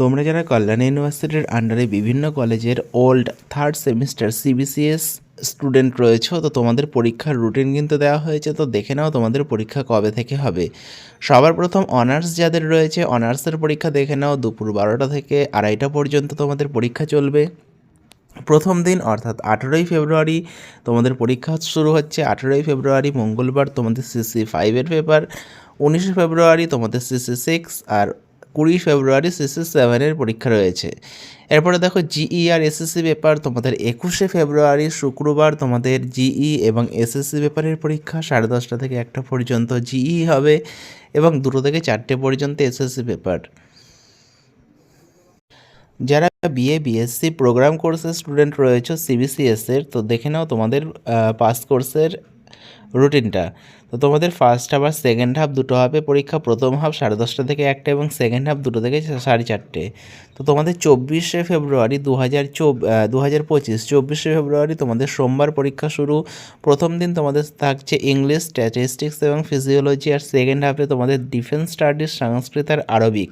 তোমরা যারা কল্যাণ ইউনিভার্সিটির আন্ডারে বিভিন্ন কলেজের old third semester CBCS student রয়েছে, তো তোমাদের পরীক্ষার রুটিন কিন্তু দেওয়া হয়েছে, তো দেখে নাও তোমাদের পরীক্ষা কবে থেকে হবে। সবার প্রথম অনার্স যাদের রয়েছে অনার্সের পরীক্ষা দেখে নাও, দুপুর বারোটা থেকে আড়াইটা পর্যন্ত তোমাদের পরীক্ষা চলবে। প্রথম দিন, অর্থাৎ আঠেরোই ফেব্রুয়ারি, তোমাদের পরীক্ষা শুরু হচ্ছে, আঠেরোই ফেব্রুয়ারি, মঙ্গলবার তোমাদের সিসি ফাইভের পেপার উনিশে ফেব্রুয়ারি তোমাদের সিসি সিক্স আর কুড়ি ফেব্রুয়ারি সিসি সেভেনের পরীক্ষা রয়েছে। এরপরে দেখো জিই আর এসএসসি পেপার, তোমাদের একুশে ফেব্রুয়ারি শুক্রবার তোমাদের জিই এবং এসএসসি পেপারের পরীক্ষা, সাড়ে দশটা থেকে একটা পর্যন্ত জিই হবে এবং দুটো থেকে চারটে পর্যন্ত এসএসসি পেপার। যারা বিএ, বিএসসি প্রোগ্রাম কোর্সের স্টুডেন্ট রয়েছে, সিবিসিএস এর, তো দেখে নাও তোমাদের পাস কোর্সের রুটিনটা। তো তোমাদের ফার্স্ট হাফ আর সেকেন্ড হাফ দুটো হবে পরীক্ষা প্রথম হাফ সাড়ে দশটা থেকে একটা এবং সেকেন্ড হাফ দুটো থেকে সাড়ে চারটে। তো তোমাদের চব্বিশে ফেব্রুয়ারি দু হাজার চব দু হাজার পঁচিশ, চব্বিশে ফেব্রুয়ারি তোমাদের সোমবার পরীক্ষা শুরু। প্রথম দিন তোমাদের থাকছে ইংলিশ স্ট্যাটিস্টিক্স এবং ফিজিওলজি আর সেকেন্ড হাফে তোমাদের ডিফেন্স স্টাডিজ সংস্কৃত আর আরবিক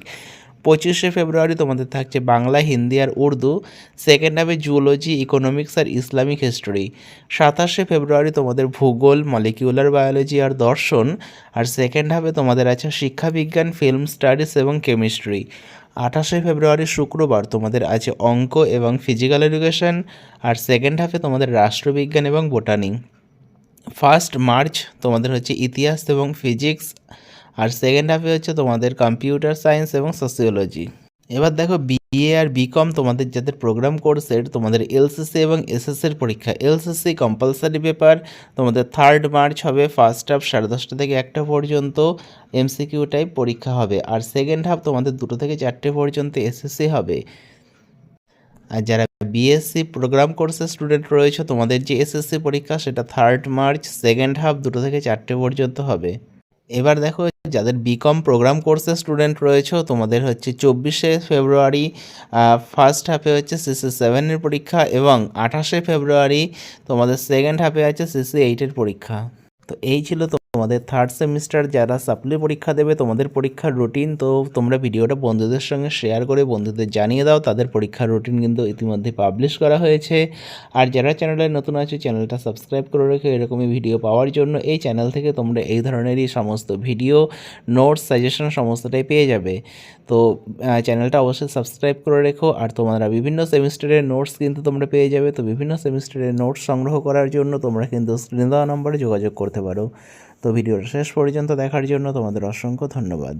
পঁচিশে ফেব্রুয়ারি তোমাদের থাকছে বাংলা, হিন্দি আর উর্দু সেকেন্ড হাফে জুওলজি ইকোনমিক্স আর ইসলামিক হিস্টোরি সাতাশে ফেব্রুয়ারি তোমাদের ভূগোল মলিকিউলার বায়োলজি আর দর্শন, আর সেকেন্ড হাফে তোমাদের আছে শিক্ষাবিজ্ঞান ফিল্ম স্টাডিজ এবং কেমিস্ট্রি আঠাশে ফেব্রুয়ারি শুক্রবার তোমাদের আছে অঙ্ক এবং ফিজিক্যাল এডুকেশন আর সেকেন্ড হাফে তোমাদের রাষ্ট্রবিজ্ঞান এবং বোটানি ফার্স্ট মার্চ তোমাদের হচ্ছে ইতিহাস এবং ফিজিক্স আর সেকেন্ড হাফে হচ্ছে তোমাদের কম্পিউটার সায়েন্স এবং সোসিওলজি এবার দেখো বিএ আর বিকম তোমাদের যাদের প্রোগ্রাম কোর্সের তোমাদের এলসিসি এবং এসএসসির পরীক্ষা। এলসিসি কম্পালসারি পেপার তোমাদের থার্ড মার্চ হবে ফার্স্ট হাফ সাড়ে দশটা থেকে একটা পর্যন্ত এমসিকিউ টাইপ পরীক্ষা হবে। আর সেকেন্ড হাফ তোমাদের দুটো থেকে চারটে পর্যন্ত এসএসসি হবে। আর যারা বিএসসি প্রোগ্রাম কোর্সের স্টুডেন্ট রয়েছে, তোমাদের যে এসএসসি পরীক্ষা, সেটা থার্ড মার্চ সেকেন্ড হাফ দুটো থেকে চারটে পর্যন্ত হবে। এবার দেখো যাদের বিকম প্রোগ্রাম কোর্সের স্টুডেন্ট রয়েছে, তোমাদের হচ্ছে চব্বিশে ফেব্রুয়ারি ফার্স্ট হাফে হচ্ছে সিসি সেভেনের পরীক্ষা এবং আঠাশে ফেব্রুয়ারি তোমাদের সেকেন্ড হাফে আছে সিসি এইটের পরীক্ষা। তো এই ছিল তোমাদের থার্ড সেমিস্টার যারা সাপ্লি পরীক্ষা দেবে, তোমাদের পরীক্ষার রুটিন তো তোমরা ভিডিওটা বন্ধুদের সঙ্গে শেয়ার করে বন্ধুদের জানিয়ে দাও। তাদের পরীক্ষার রুটিন কিন্তু ইতিমধ্যে পাবলিশ করা হয়েছে। আর যারা চ্যানেলে নতুন আছে চ্যানেলটা সাবস্ক্রাইব করে রেখে। এরকমই ভিডিও পাওয়ার জন্য এই চ্যানেল থেকে তোমরা এই ধরনেরই সমস্ত ভিডিও নোটস সাজেশন সমস্তটাই পেয়ে যাবে। তো চ্যানেলটা অবশ্যই সাবস্ক্রাইব করে রেখো। আর তোমরা বিভিন্ন সেমিস্টারের নোটস কিন্তু তোমরা পেয়ে যাবে। তো বিভিন্ন সেমিস্টারের নোটস সংগ্রহ করার জন্য তোমরা কিন্তু স্ক্রিন দেওয়া নম্বরে যোগাযোগ করতে পারো। তো ভিডিওটা শেষ পর্যন্ত দেখার জন্য তোমাদের অসংখ্য ধন্যবাদ।